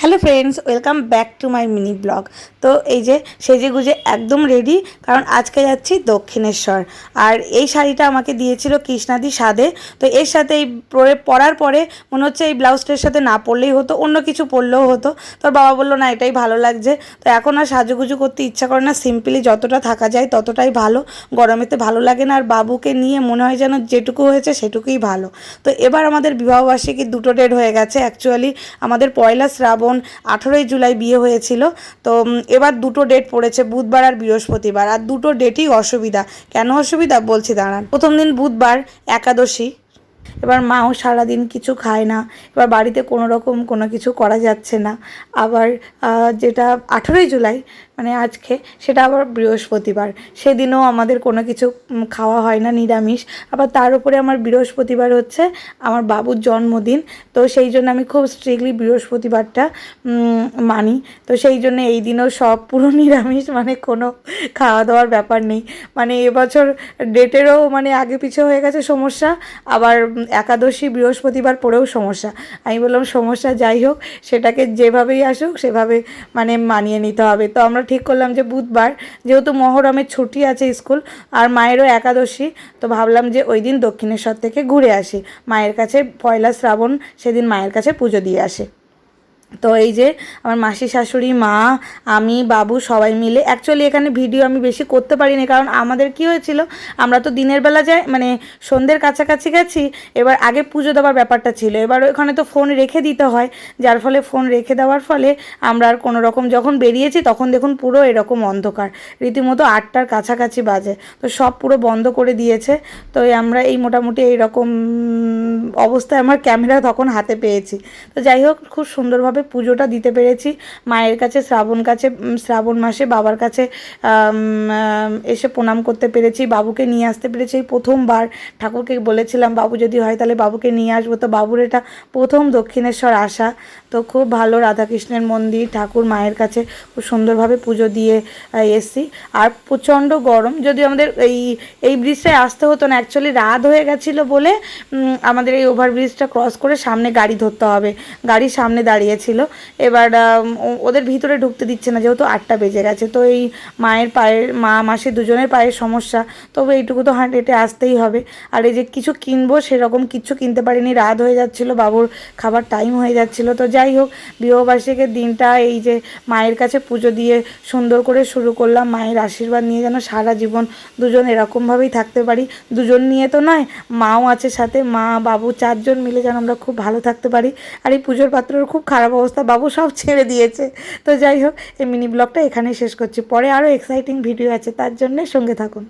Hello friends welcome back to my mini blog তো এই যে সেজে গুজে একদম রেডি কারণ আজকে যাচ্ছি দক্ষিণেশ্বর। আর এই শাড়িটা আমাকে দিয়েছিল কৃষ্ণাদি সাদে। তো এর সাথে এই পরে পরার পরে মনে হচ্ছে এই ব্লাউজটার সাথে না পরলেই হতো, অন্য কিছু পরলেও হতো। তোর বাবা বলল, না, এটাই ভালো লাগছে। তো এখন আর সাজুগুজু করতে ইচ্ছা করে না সিম্পলি যতটা থাকা যায় ততটাই ভালো। গরমেতে ভালো লাগে না, আর বাবুকে নিয়ে মনে হয় যেন যেটুকু হয়েছে সেটুকুই ভালো। তো এবার আমাদের বিবাহবার্ষিকী দুটো ডেট হয়ে গেছে। অ্যাকচুয়ালি আমাদের পয়লা শ্রাবণ আঠেরোই জুলাই বিয়ে হয়েছিল। তো এবার দুটো ডেট পড়েছে, বুধবার আর বৃহস্পতিবার। আর দুটো ডেটই অসুবিধা। কেন অসুবিধা? বলছি, দাঁড়ান। প্রথম দিন বুধবার, একাদশী। এবার মাও সারাদিন কিছু খায় না। এবার বাড়িতে কোনো রকম কোনো কিছু করা যাচ্ছে না। আবার যেটা আঠেরোই জুলাই মানে আজকে সেটা আবার বৃহস্পতিবার। সেদিনও আমাদের কোনো কিছু খাওয়া হয় না, নিরামিষ। আবার তার উপরে আমার বৃহস্পতিবার হচ্ছে আমার বাবুর জন্মদিন। তো সেই জন্য আমি খুব স্ট্রিক্টলি বৃহস্পতিবারটা মানি। তো সেই জন্য এই দিনও সব পুরো নিরামিষ মানে কোনো খাওয়া দাওয়ার ব্যাপার নেই। মানে এবছর ডেটেরও মানে আগে পিছে হয়ে গেছে সমস্যা, আবার একাদশী, বৃহস্পতিবার পরেও সমস্যা। আমি বললাম, সমস্যা যাই হোক, সেটাকে যেভাবেই আসুক, সেভাবে মানে মানিয়ে নিতে হবে। তো আমরা ঠিক করলাম যে বুধবার যেহেতু মহরমের ছুটি আছে স্কুল আর মায়েরও একাদশী, তো ভাবলাম যে ওই দিন দক্ষিণেশ্বর থেকে ঘুরে আসি। মায়ের কাছে পয়লা শ্রাবণ, সেদিন মায়ের কাছে পুজো দিয়ে আসি। তো এই যে আমার মাসি, শাশুড়ি, মা, আমি, বাবু সবাই মিলে। অ্যাকচুয়ালি এখানে ভিডিও আমি বেশি করতে পারিনি কারণ আমাদের কি হয়েছিল, আমরা তো দিনের বেলা যাই মানে সন্ধ্যের কাছাকাছি গেছি, এবার আগে পুজো দেওয়ার ব্যাপারটা ছিল। এবার ওখানে তো ফোন রেখে দিতে হয়, যার ফলে ফোন রেখে দেওয়ার ফলে আমরা আর কোনো রকম যখন বেরিয়েছি তখন দেখুন পুরো এরকম অন্ধকার। রীতিমতো আটটার কাছাকাছি বাজে, তো সব পুরো বন্ধ করে দিয়েছে। তো আমরা এই মোটামুটি এইরকম অবস্থায় আমার ক্যামেরা তখন হাতে পেয়েছি। তো যাই হোক, খুব সুন্দরভাবে পুজোটা দিতে পেরেছি। মায়ের কাছে, শ্রাবণ কাছে শ্রাবণ মাসে বাবার কাছে এসে প্রণাম করতে পেরেছি। বাবুকে নিয়ে আসতে পেরেছি। এই প্রথমবার ঠাকুরকে বলেছিলাম, বাবু যদি হয় তাহলে বাবুকে নিয়ে আসব। তো বাবুর এটা প্রথম দক্ষিণেশ্বর আসা তো খুব ভালো রাধাকৃষ্ণের মন্দির। ঠাকুর মায়ের কাছে খুব সুন্দরভাবে পুজো দিয়ে এসছি। আর প্রচণ্ড গরম। যদি আমাদের এই এই ব্রিজটায় আসতে হতো না অ্যাকচুয়ালি রাত হয়ে গেছিল বলে আমাদের এই ওভারব্রিজটা ক্রস করে সামনে গাড়ি ধরতে হবে। গাড়ি সামনে দাঁড়িয়েছিল এবার ওদের ভিতরে ঢুকতে দিচ্ছে না যেহেতু আটটা বেজে গেছে। তো এই মায়ের পায়ের, মা মাসি দুজনের পায়ের সমস্যা। তবে এইটুকু তো হাঁট হেঁটে আসতেই হবে। আর এই যে কিছু কিনবো, সেরকম কিচ্ছু কিনতে পারিনি। রাত হয়ে যাচ্ছিল, বাবুর খাবার টাইম হয়ে যাচ্ছিল। তো যাই হোক, বিবাহবার্ষিকের দিনটা এই যে মায়ের কাছে পুজো দিয়ে সুন্দর করে শুরু করলাম। মায়ের আশীর্বাদ নিয়ে যেন সারা জীবন দুজন এরকমভাবেই থাকতে পারি। দুজন নিয়ে তো নয়, মাও আছে সাথে। মা, বাবু চারজন মিলে যেন আমরা খুব ভালো থাকতে পারি। আর এই পুজোর পাত্রের খুব খারাপ অবস্থা, বাবু সব ছেড়ে দিয়েছে। তো যাই হোক, এই মিনি ব্লগটা এখানেই শেষ করছি। পরে আরও এক্সাইটিং ভিডিও আছে, তার জন্যে সঙ্গে থাকুন।